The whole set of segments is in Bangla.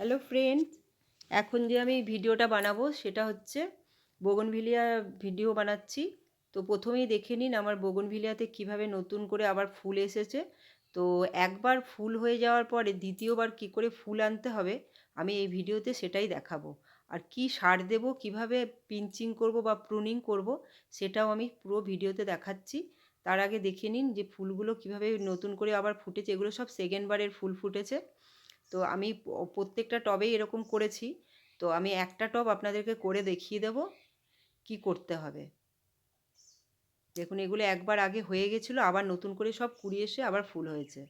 হ্যালো ফ্রেন্ড এখন যে আমি ভিডিওটা বানাবো, সেটা হচ্ছে বোগনভিলিয়া ভিডিও বানাচ্ছি। তো প্রথমেই দেখে নিন আমার বোগনভিলিয়াতে কীভাবে নতুন করে আবার ফুল এসেছে। তো একবার ফুল হয়ে যাওয়ার পরে দ্বিতীয়বার কি করে ফুল আনতে হবে, আমি এই ভিডিওতে সেটাই দেখাবো। আর কি সার দেব, কীভাবে পিঞ্চিং করব বা প্রুনিং করব, সেটাও আমি পুরো ভিডিওতে দেখাচ্ছি। তার আগে দেখে নিন যে ফুলগুলো কীভাবে নতুন করে আবার ফুটেছে, এগুলো সব সেকেন্ড বারের ফুল ফুটেছে। তো আমি প্রত্যেকটা টবেই এরকম করেছি। তো আমি একটা টব আপনাদেরকে করে দেখিয়ে দেব, কি করতে হবে। দেখুন, এগুলো একবার আগে হয়ে গেছিল, আবার নতুন করে সব কুড়ি এসে আবার ফুল হয়েছে।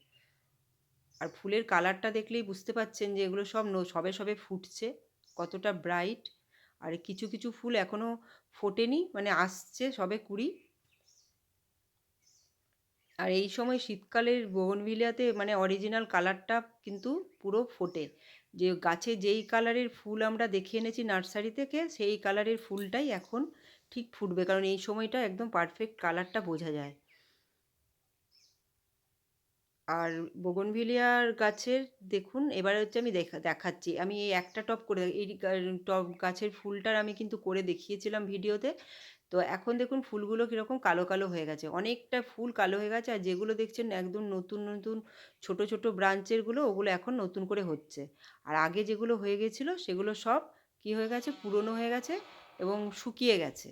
আর ফুলের কালারটা দেখলেই বুঝতে পাচ্ছেন যে এগুলো সব সবে সবে ফুটছে, কতটা ব্রাইট। আর কিছু কিছু ফুল এখনও ফোটেনি মানে আসছে সবে কুড়ি। আর এই সময় শীতকালের বোগনভিলিয়াতে মানে অরিজিনাল কালারটা কিন্তু পুরো ফোটে। যে গাছে যেই কালারের ফুল আমরা দেখে এনেছি নার্সারি থেকে, সেই কালারের ফুলটাই এখন ঠিক ফুটবে। কারণ এই সময়টা একদম পারফেক্ট কালারটা বোঝা যায়। আর বোগনভিলিয়ার গাছের দেখুন, এবারে হচ্ছে আমি দেখা, দেখাচ্ছি। আমি এই একটা টপ করে এই টপ গাছের ফুলটার আমি কিন্তু করে দেখিয়েছিলাম ভিডিওতে তো এখন দেখুন ফুলগুলো কীরকম কালো কালো হয়ে গেছে। অনেকটা ফুল কালো হয়ে গেছে আর যেগুলো দেখছেন একদম নতুন নতুন ছোট ছোট ব্রাঞ্চেরগুলো ওগুলো এখন নতুন করে হচ্ছে। আর আগে যেগুলো হয়ে গেছিল সেগুলো সব কি হয়ে গেছে? পুরনো হয়ে গেছে এবং শুকিয়ে গেছে।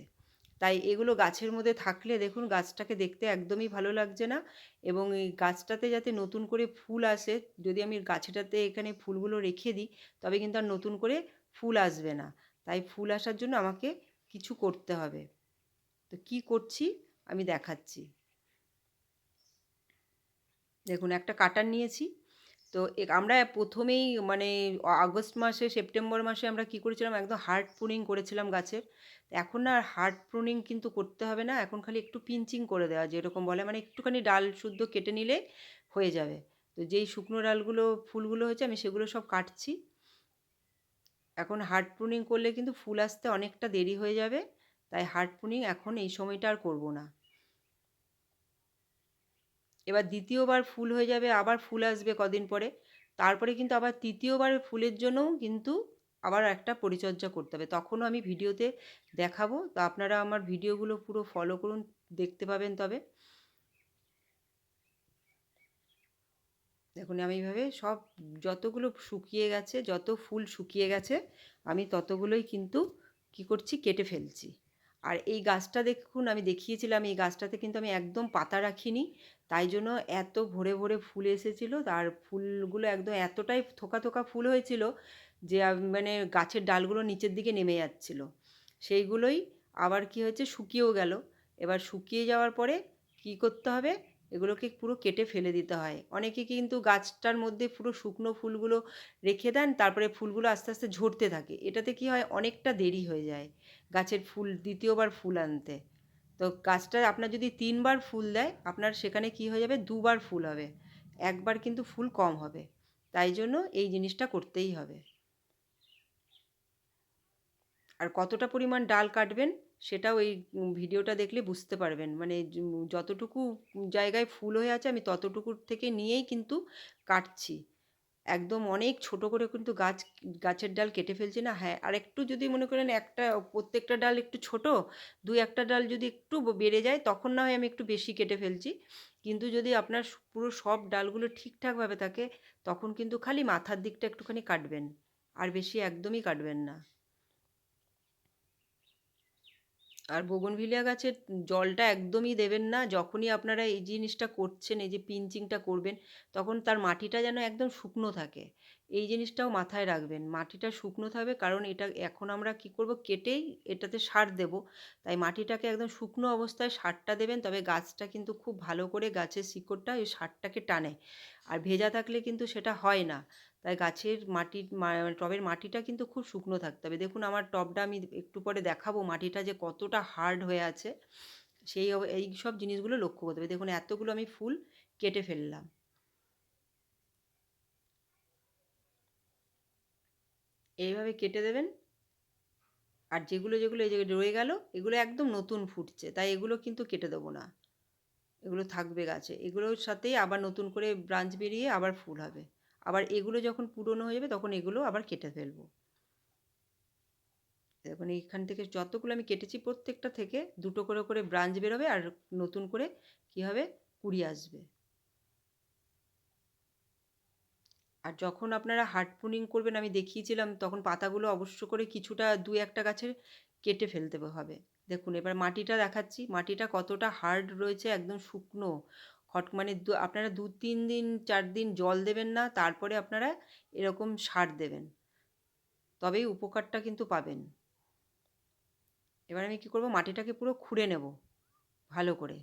তাই এগুলো গাছের মধ্যে থাকলে দেখুন গাছটাকে দেখতে একদমই ভালো লাগছে না এবং এই গাছটাতে যাতে নতুন করে ফুল আসে, যদি আমি গাছেটাতে এখানে ফুলগুলো রেখে দিই, তবে কিন্তু আর নতুন করে ফুল আসবে না। তাই ফুল আসার জন্য আমাকে কিছু করতে হবে। তো কি করছি? আমি দেখাচ্ছি। দেখুন, একটা কাটার নিয়েছি। তো আমরা প্রথমেই মানে আগস্ট মাসে, সেপ্টেম্বর মাসে আমরা কি করেছিলাম? একদম হার্ড প্রুনিং করেছিলাম গাছের। এখন আর হার্ড প্রুনিং কিন্তু করতে হবে না। এখন খালি একটু পিঞ্চিং করে দেওয়া, যেরকম বলে। মানে একটুখানি ডাল শুদ্ধ কেটে নিলে হয়ে যাবে। তো যেই শুকনো ডালগুলো, ফুলগুলো হয়েছে, আমি সেগুলো সব কাটছি। এখন হার্ড প্রুনিং করলে কিন্তু ফুল আসতে অনেকটা দেরি হয়ে যাবে। তাই হার্ড প্রুনিং এখন এই সময়টা আর করব না। এবার দ্বিতীয়বার ফুল হয়ে যাবে, আবার ফুল আসবে কদিন পরে। তারপরে কিন্তু আবার তৃতীয়বার ফুলের জন্যও কিন্তু আবার একটা পরিচর্যা করতে হবে। তখনও আমি ভিডিওতে দেখাবো। তো আপনারা আমার ভিডিওগুলো পুরো ফলো করুন, দেখতে পাবেন তবে। দেখুন, আমি এইভাবে সব যতগুলো শুকিয়ে গেছে, যত ফুল শুকিয়ে গেছে, আমি ততগুলোই কিন্তু কি করছি, কেটে ফেলছি। আর এই গাছটা দেখুন, আমি দেখিয়েছিলাম, এই গাছটাতে কিন্তু আমি একদম পাতা রাখিনি। তাই জন্য এত ভরে ভরে ফুল এসেছিল। তার ফুলগুলো একদম এতটাই থোকা থোকা ফুল হয়েছিল যে মানে গাছের ডালগুলো নিচের দিকে নেমে যাচ্ছিল। সেইগুলোই আবার কি হয়েছে? শুকিয়েও গেল। এবার শুকিয়ে যাওয়ার পরে কি করতে হবে? এগুলোকে পুরো কেটে ফেলে দিতে হয়। অনেকে কিন্তু গাছটার মধ্যে পুরো শুকনো ফুলগুলো রেখে দেন, তারপরে ফুলগুলো আস্তে আস্তে ঝরতে থাকে। এটাতে কি হয়? অনেকটা দেরি হয়ে যায় গাছের ফুল, দ্বিতীয়বার ফুল আনতে। তো গাছটা আপনার যদি তিনবার ফুল দেয়, আপনার সেখানে কি হয়ে যাবে? দুবার ফুল হবে। একবার কিন্তু ফুল কম হবে। তাই জন্য এই জিনিসটা করতেই হবে। আর কতটা পরিমাণ ডাল কাটবেন? সেটাও এই ভিডিওটা দেখলে বুঝতে পারবেন। মানে যতটুকু জায়গায় ফুল হয়ে আছে আমি ততটুকুর থেকে নিয়েই কিন্তু কাটছি। একদম অনেক ছোট করে কিন্তু গাছ, গাছের ডাল কেটে ফেলছি না। হ্যাঁ আর একটু যদি মনে করেন একটা, প্রত্যেকটা ডাল একটু ছোট, দুই একটা ডাল যদি একটু বেড়ে যায় তখন না হয় আমি একটু বেশি কেটে ফেলছি। কিন্তু যদি আপনার পুরো সব ডালগুলো ঠিকঠাকভাবে থাকে তখন কিন্তু খালি মাথার দিকটা একটুখানি কাটবেন। আর বেশি একদমই কাটবেন না। আর বোগনভিলিয়া গাছের জলটা একদমই দেবেন না। যখনই আপনারা এই জিনিসটা করছেন, এই যে পিঞ্চিংটা করবেন, তখন তার মাটিটা যেন একদম শুকনো থাকে। এই জিনিসটাও মাথায় রাখবেন। মাটিটা শুকনো থাকবে কারণ এটা এখন আমরা কি করব, কেটেই এটাতে সার দেব। তাই মাটিটাকে একদম শুকনো অবস্থায় সারটা দেবেন, তবে গাছটা কিন্তু খুব ভালো করে গাছের শিকড়টা ওই সারটাকে টানে। আর ভেজা থাকলে কিন্তু সেটা হয় না। তাই গাছের মাটির টবের মাটিটা কিন্তু খুব শুকনো থাকতে হবে। দেখুন আমার টবটা আমি একটু পরে দেখাবো মাটিটা যে কতটা হার্ড হয়ে আছে। সেই এই সব জিনিসগুলো লক্ষ্য করতে হবে। দেখুন এতগুলো আমি ফুল কেটে ফেললাম। এইভাবে কেটে দেবেন। আর যেগুলো যেগুলো এই যে রয়ে গেল, এগুলো একদম নতুন ফুটছে। তাই এগুলো কিন্তু কেটে দেবো না। এগুলো থাকবে গাছে। এগুলোর সাথেই আবার নতুন করে ব্রাঞ্চ বেরিয়ে আবার ফুল হবে। আবার এগুলো যখন পুরনো হয়ে যাবে, তখন এগুলো আবার কেটে ফেলব। দেখুন, এইখান থেকে যতগুলো আমি কেটেছি প্রত্যেকটা থেকে দুটো করে করে ব্রাঞ্চ বেরোবে আর নতুন করে কী হবে? কুড়ি আসবে। আর যখন আপনারা হার্ড প্রুনিং করবেন, আমি দেখিয়েছিলাম, তখন পাতাগুলো অবশ্য করে কিছুটা দু একটা গাছের কেটে ফেলতে হবে। দেখুন, এবার মাটিটা দেখাচ্ছি। মাটিটা কতটা হার্ড রয়েছে, একদম শুকনো। খট মানে আপনারা দু, তিন দিন, চার দিন জল দেবেন না, তারপরে আপনারা এরকম সার দেবেন। তবেই উপকারটা কিন্তু পাবেন। এবার আমি কি করব, মাটিটাকে পুরো খুঁড়ে নেব, ভালো করে।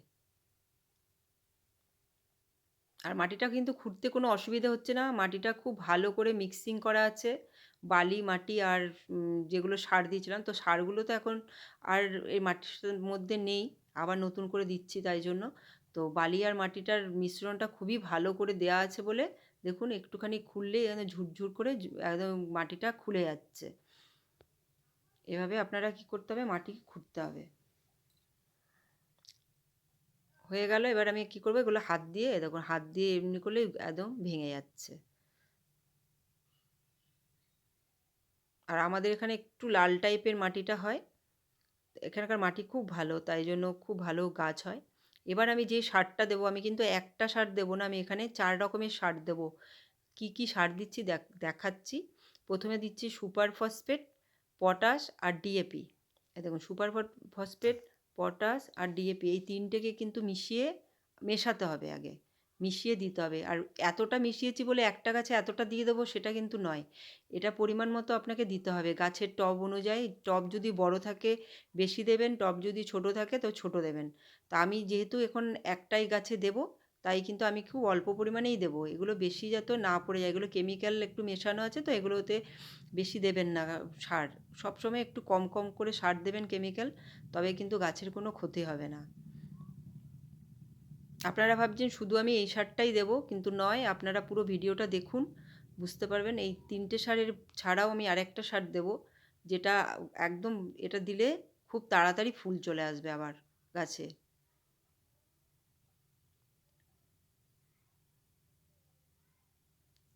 আর মাটিটা কিন্তু খুঁড়তে কোনো অসুবিধা হচ্ছে না, মাটিটা খুব ভালো করে মিক্সিং করা আছে। বালি, মাটি আর যেগুলো সার দিয়েছিলাম, তো সারগুলো তো এখন আর এই মাটির মধ্যে নেই, আবার নতুন করে দিচ্ছি তাই জন্য। তো বালি আর মাটিটার মিশ্রণটা খুবই ভালো করে দেওয়া আছে বলে দেখুন একটুখানি খুললেই একদম ঝুরঝুর করে একদম মাটিটা খুলে যাচ্ছে। এভাবে আপনারা কি করতে হবে? মাটি খুঁড়তে হবে। হয়ে গেল, এবার আমি কি করব? এগুলো হাত দিয়ে দেখুন, হাত দিয়ে এমনি করলে একদম ভেঙে যাচ্ছে। আর আমাদের এখানে একটু লাল টাইপের মাটিটা হয়। এখানকার মাটি খুব ভালো, তাই জন্য খুব ভালো গাছ হয়। এবার আমি যে সারটা দেবো, আমি কিন্তু একটা সার দেবো না, আমি এখানে চার রকমের সার দেবো। কি কি সার দিচ্ছি দেখাচ্ছি। প্রথমে দিচ্ছি সুপার ফসফেট, পটাশ আর ডিএপি দেখুন, সুপার ফসফেট, পটাশ আর ডিএপি এই তিনটেকে কিন্তু মিশিয়ে মেশাতে হবে আগে। মিশিয়ে দিতে হবে। আর এতটা মিশিয়েছি বলে একটা গাছে এতটা দিয়ে দেবো সেটা কিন্তু নয়। এটা পরিমাণ মতো আপনাকে দিতে হবে। গাছের টব অনুযায়ী টব যদি বড় থাকে, বেশি দেবেন, টব যদি ছোট থাকে তো ছোট দেবেন। তা আমি যেহেতু এখন একটাই গাছে দেব, তাই কিন্তু আমি খুব অল্প পরিমাণেই দেবো। এগুলো বেশি যাতে না পড়ে যায়। এগুলো কেমিক্যাল একটু মেশানো আছে তো, এগুলোতে বেশি দেবেন না সার। সবসময় একটু কম কম করে সার দেবেন কেমিক্যাল, তবে কিন্তু গাছের কোনো ক্ষতি হবে না। আপনারা ভাবছেন শুধু আমি এই সারটাই দেবো, কিন্তু নয়, আপনারা পুরো ভিডিওটা দেখুন, বুঝতে পারবেন। এই তিনটে সারের ছাড়াও আমি আরেকটা সার দেবো, যেটা একদম, এটা দিলে খুব তাড়াতাড়ি ফুল চলে আসবে আবার গাছে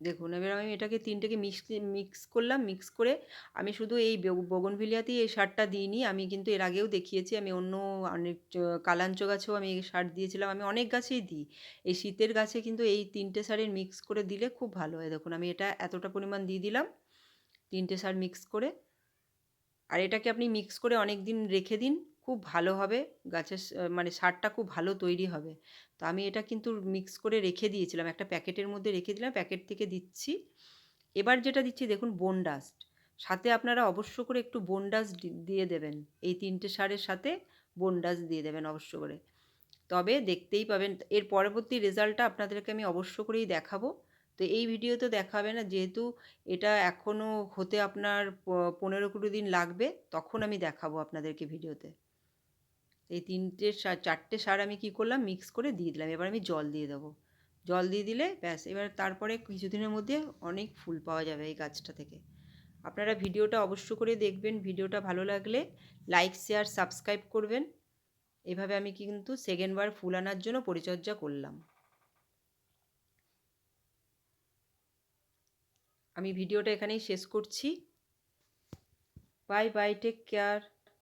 দেখুন, এবার আমি এটাকে তিনটেকে মিক্স মিক্স করলাম মিক্স করে আমি শুধু এই বগনভিলিয়াতেই এই সারটা দিইনি। আমি কিন্তু এর আগেও দেখিয়েছি, আমি অন্য অনেক কালাঞ্চ গাছেও আমি এই সার দিয়েছিলাম। আমি অনেক গাছেই দিই। এই শীতের গাছে কিন্তু এই তিনটে সারের মিক্স করে দিলে খুব ভালো হয়। দেখুন, আমি এটা এতটা পরিমাণ দিয়ে দিলাম, তিনটে সার মিক্স করে। আর এটাকে আপনি মিক্স করে অনেক দিন রেখে দিন। খুব ভালো হবে। গাছের মানে সারটা খুব ভালো তৈরি হবে। তো আমি এটা কিন্তু মিক্স করে রেখে দিয়েছিলাম। একটা প্যাকেটের মধ্যে রেখে দিলাম, প্যাকেট থেকে দিচ্ছি। এবার যেটা দিচ্ছি, দেখুন বোন ডাস্ট সাথে আপনারা অবশ্য করে একটু বোন ডাস্ট দিয়ে দেবেন। এই তিনটে সারের সাথে বোন ডাস্ট দিয়ে দেবেন অবশ্য করে। তবে দেখতেই পাবেন, এর পরবর্তী রেজাল্টটা আপনাদেরকে আমি অবশ্য করেই দেখাবো। তো এই ভিডিও তো দেখাবে না, যেহেতু এটা এখনও হতে আপনার পনেরো কুড়ি দিন লাগবে, তখন আমি দেখাবো আপনাদেরকে ভিডিওতে এই তিনটে চারটে সার আমি কি করলাম? মিক্স করে দিয়ে দিলাম। এবার আমি জল দিয়ে দেবো। জল দিয়ে দিলে ব্যাস, এবার তারপরে কিছুদিনের মধ্যে অনেক ফুল পাওয়া যাবে এই গাছটা থেকে। আপনারা ভিডিওটা অবশ্য করে দেখবেন। ভিডিওটা ভালো লাগলে লাইক শেয়ার সাবস্ক্রাইব করবেন। এভাবে আমি কিন্তু সেকেন্ডবার ফুল আনার জন্য পরিচর্যা করলাম। আমি ভিডিওটা এখানেই শেষ করছি। Bye bye take care